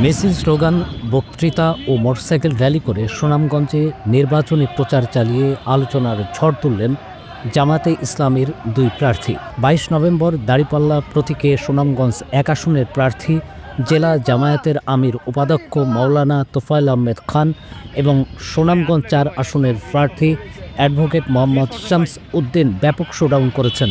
মিছিল স্লোগান, বক্তৃতা ও motorcycle rally করে সুনামগঞ্জে নির্বাচনী প্রচার চালিয়ে আলোচনার ঝড় তুললেন জামাতে ইসলামের দুই প্রার্থী। বাইশ নভেম্বর দাড়িপাল্লা প্রতীকে সুনামগঞ্জ এক আসনের প্রার্থী, জেলা জামায়াতের আমির উপাধ্যক্ষ মৌলানা তোফায়েল আহমেদ খান এবং সুনামগঞ্জ চার আসনের প্রার্থী অ্যাডভোকেট মোহাম্মদ শামস উদ্দিন ব্যাপক শোডাউন করেছেন।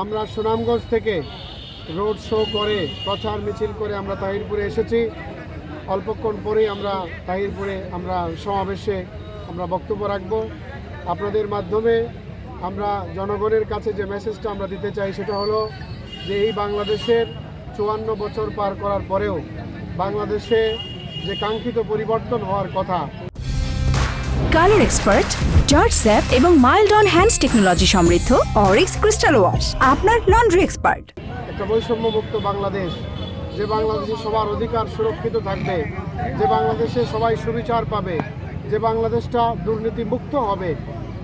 আমরা সুনামগঞ্জ থেকে রোড শো করে, প্রচার মিছিল করে আমরা তাহিরপুরে এসেছি। অল্পক্ষণ পরেই আমরা তাহিরপুরে আমরা সমাবেশে আমরা বক্তব্য রাখব। আপনাদের মাধ্যমে আমরা জনগণের কাছে যে মেসেজটা আমরা দিতে চাই সেটা হলো যে এই বাংলাদেশের চুয়ান্ন বছর পার করার পরেও বাংলাদেশে যে কাঙ্ক্ষিত পরিবর্তন হওয়ার কথা কালার এক্সপার্ট জর্জ স্যাপ এবং মাইল্ড অন হ্যান্ডস টেকনোলজি সমৃদ্ধ অরিক্স ক্রিস্টাল ওয়াশ আপনার লন্ড্রি এক্সপার্ট। একটা বৈষম্যমুক্ত বাংলাদেশ, যে বাংলাদেশে সবার অধিকার সুরক্ষিত থাকবে, যে বাংলাদেশে সবাই সুবিচার পাবে, যে বাংলাদেশটা দুর্নীতি মুক্ত হবে,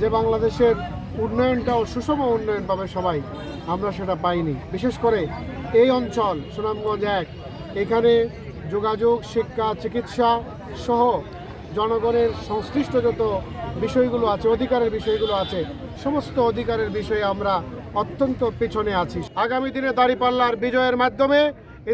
যে বাংলাদেশের উন্নয়নটাও সুষম উন্নয়ন পাবে সবাই, আমরা সেটা পাইনি। বিশেষ করে এই অঞ্চল, সুনামগঞ্জ এক, এখানে যোগাযোগ, শিক্ষা, চিকিৎসা সহ জনগণের সংশ্লিষ্ট যত বিষয়গুলো আছে অধিকারের বিষয়গুলো আছে সমস্ত অধিকারের বিষয়ে আমরা অত্যন্ত পেছনে আছি। আগামী দিনে দাঁড়িপাল্লার বিজয়ের মাধ্যমে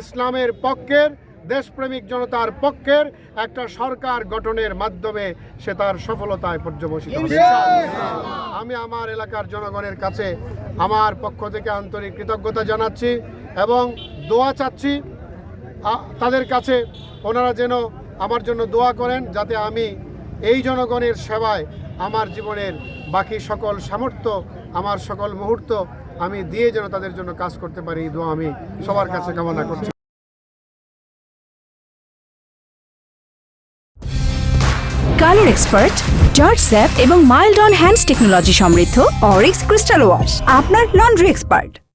ইসলামের পক্ষের দেশপ্রেমিক জনতার পক্ষের একটা সরকার গঠনের মাধ্যমে সে তার সফলতায় পর্যবসিত আমি আমার এলাকার জনগণের কাছে আমার পক্ষ থেকে আন্তরিক কৃতজ্ঞতা জানাচ্ছি এবং দোয়া চাচ্ছি। তাদের কাছে ওনারা যেন আমার জন্য দোয়া করেন যাতে আমি এই জনগণের সেবায় আমার জীবনের বাকি সকল সামর্থ্য, আমার সকল মুহূর্ত আমি দিয়ে যেন তাদের জন্য কাজ করতে পারি। এই দোয়া আমি সবার কাছে কামনা করছি। কালার এক্সপার্ট জর্জ স্যাপ এবং মাইল্ড অন হ্যান্ডস টেকনোলজি সমৃদ্ধ অরিক্স ক্রিস্টাল ওয়াশ, আপনার লন্ড্রি এক্সপার্ট।